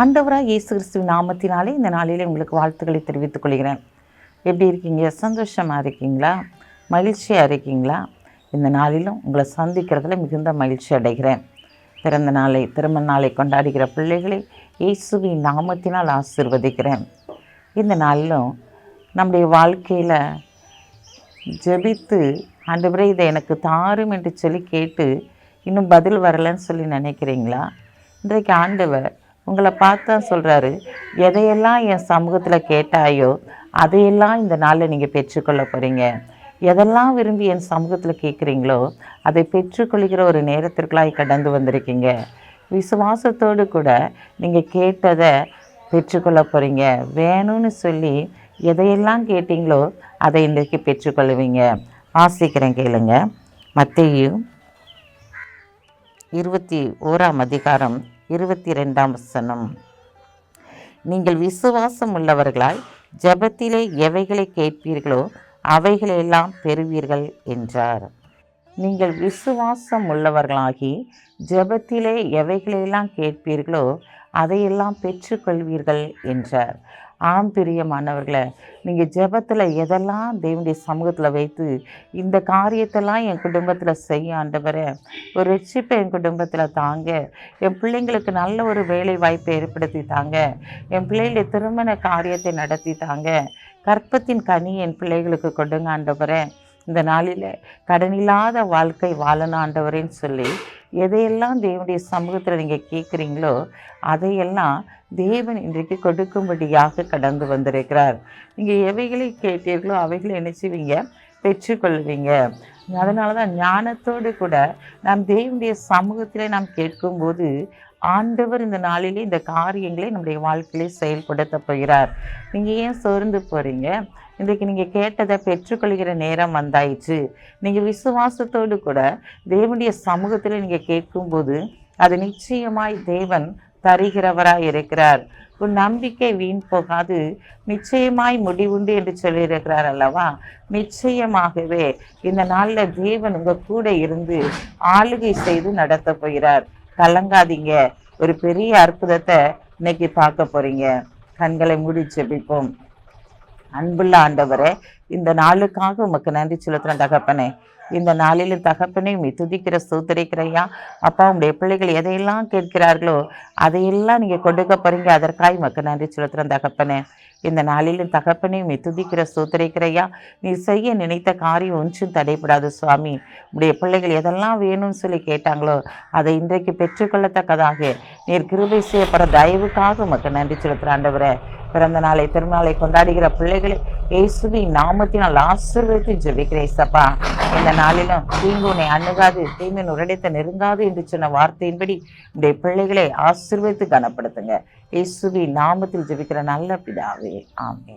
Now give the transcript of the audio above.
ஆண்டவராக இயேசு கிறிஸ்துவ நாமத்தினாலே இந்த நாளிலே உங்களுக்கு வாழ்த்துக்களை தெரிவித்துக் கொள்கிறேன். எப்படி இருக்கீங்க? சந்தோஷமாக இருக்கீங்களா? மகிழ்ச்சியாக இருக்கீங்களா? இந்த நாளிலும் உங்களை சந்திக்கிறதுல மிகுந்த மகிழ்ச்சி அடைகிறேன். பிறந்த நாளை திருமண நாளை கொண்டாடுகிற பிள்ளைகளை இயேசுவின் நாமத்தினால் ஆசிர்வதிக்கிறேன். இந்த நாளிலும் நம்முடைய வாழ்க்கையில் ஜெபித்து ஆண்டவரே இதை எனக்கு தாரும் என்று சொல்லி கேட்டு இன்னும் பதில் வரலைன்னு சொல்லி நினைக்கிறீங்களா? இன்றைக்கு ஆண்டவர் உங்களை பார்த்து தான் சொல்கிறாரு எதையெல்லாம் என் சமூகத்தில் கேட்டாயோ அதையெல்லாம் இந்த நாளில் நீங்கள் பெற்றுக்கொள்ள போகிறீங்க எதெல்லாம் விரும்பி என் சமூகத்தில் கேட்குறீங்களோ அதை பெற்றுக்கொள்கிற ஒரு நேரத்திற்குள்ளாய் கடந்து வந்திருக்கீங்க. விசுவாசத்தோடு கூட நீங்கள் கேட்டதை பெற்றுக்கொள்ள போகிறீங்க வேணும்னு சொல்லி எதையெல்லாம் கேட்டீங்களோ அதை இன்றைக்கு பெற்றுக்கொள்வீங்க. ஆசிக்கிறேன் கேளுங்க. மத்தையும் இருபத்தி ஓராம் அதிகாரம் இருபத்தி ரெண்டாம் வசனம். நீங்கள் விசுவாசம் உள்ளவர்களாய் ஜெபத்திலே எவைகளை கேட்பீர்களோ அவைகளெல்லாம் பெறுவீர்கள் என்றார். நீங்கள் விசுவாசம் உள்ளவர்களாகி ஜெபத்திலே எவைகளெல்லாம் கேட்பீர்களோ அதையெல்லாம் பெற்றுக்கொள்வீர்கள் என்றார். ஆம் பிரியமானவர்களை நீங்கள் ஜெபத்தில் எதெல்லாம் தேவனுடைய சமூகத்தில் வைத்து இந்த காரியத்தெல்லாம் என் குடும்பத்தில் செய்ய ஆண்டவரை ஒரு ரட்சிப்பை என் குடும்பத்தில் தாங்க என் பிள்ளைங்களுக்கு நல்ல ஒரு வேலை வாய்ப்பை ஏற்படுத்தி தாங்க என் பிள்ளைகளுடைய திருமண காரியத்தை நடத்தி தாங்க கற்பத்தின் கனி என் பிள்ளைகளுக்கு கொடுங்க ஆண்டவரை. இந்த நாளில் கடனில்லாத வாழ்க்கை வாழணும் ஆண்டவரேன்னு சொல்லி எதையெல்லாம் தேவனுடைய சமூகத்தில் நீங்கள் கேட்குறீங்களோ அதையெல்லாம் தேவன் இன்றைக்கு கொடுக்கும்படியாக கடந்து வந்திருக்கிறார். நீங்கள் எவைகளை கேட்டீர்களோ அவைகளை என்ன செய்வீங்க? பெற்றுக்கொள்வீங்க. அதனால தான் ஞானத்தோடு கூட நாம் தேவனுடைய சமூகத்திலே நாம் கேட்கும்போது ஆண்டவர் இந்த நாளிலே இந்த காரியங்களை நம்முடைய வாழ்க்கையிலே செயல்படுத்த போகிறார். நீங்கள் ஏன் சோர்ந்து போகிறீங்க இன்றைக்கு நீங்கள் கேட்டதை பெற்றுக்கொள்கிற நேரம் வந்தாயிற்று. நீங்கள் விசுவாசத்தோடு கூட தேவனுடைய சமூகத்தில் நீங்கள் கேட்கும்போது அது நிச்சயமாய் தேவன் தருகிறவராய் இருக்கிறார் உன் நம்பிக்கை வீண் போகாது. நிச்சயமாய் முடிவுண்டு என்று சொல்லியிருக்கிறார் அல்லவா? நிச்சயமாகவே இந்த நாளில் தேவன் உங்கள் கூட இருந்து ஆளுகை செய்து நடத்த போகிறார். கலங்காதீங்க. ஒரு பெரிய அற்புதத்தை இன்னைக்கு பார்க்க போறீங்க. கண்களை மூடி செபிப்போம் அன்புள்ள ஆண்டவரே இந்த நாளுக்காக உமக்கு நன்றி செலுத்துறேன் தகப்பனே. இந்த நாளிலும் தகப்பனே உம்மை துதிக்கிற சூத்தரிக்கிறையா அப்பா உங்களுடைய பிள்ளைகள் எதையெல்லாம் கேட்கிறார்களோ அதையெல்லாம் நீங்கள் கொடுக்க போறீங்க. அதற்காக உமக்கு நன்றி செலுத்துறேன் தகப்பனே. இந்த நாளிலும் தகப்பனே உம்மை துதிக்கிற சூத்தரிக்கிறையா நீ செய்ய நினைத்த காரியம் ஒன்றும் தடைப்படாது சுவாமி. உடைய பிள்ளைகள் எதெல்லாம் வேணும்னு சொல்லி கேட்டாங்களோ அதை இன்றைக்கு பெற்றுக்கொள்ளத்தக்கதாக. நீர் கிருபை செய்யப்படுற தயவுக்காக உமக்கு நன்றி செலுத்துகிற ஆண்டவரை. பிறந்த நாளை திருநாளை கொண்டாடுகிற பிள்ளைகளை இயேசுவின் நாமத்தினால் ஆசிர்வதித்து ஜெபிக்கிறேன் சப்பா இந்த நாளிலும் தீங்கு உன்னை அணுகாது தீமின் உரடைத்த நெருங்காது என்று சொன்ன வார்த்தையின்படி இந்த பிள்ளைகளை ஆசிர்வதித்து கனப்படுத்துங்க. இயேசுவின் நாமத்தில் ஜெபிக்கிற நல்ல பிதாவே ஆமே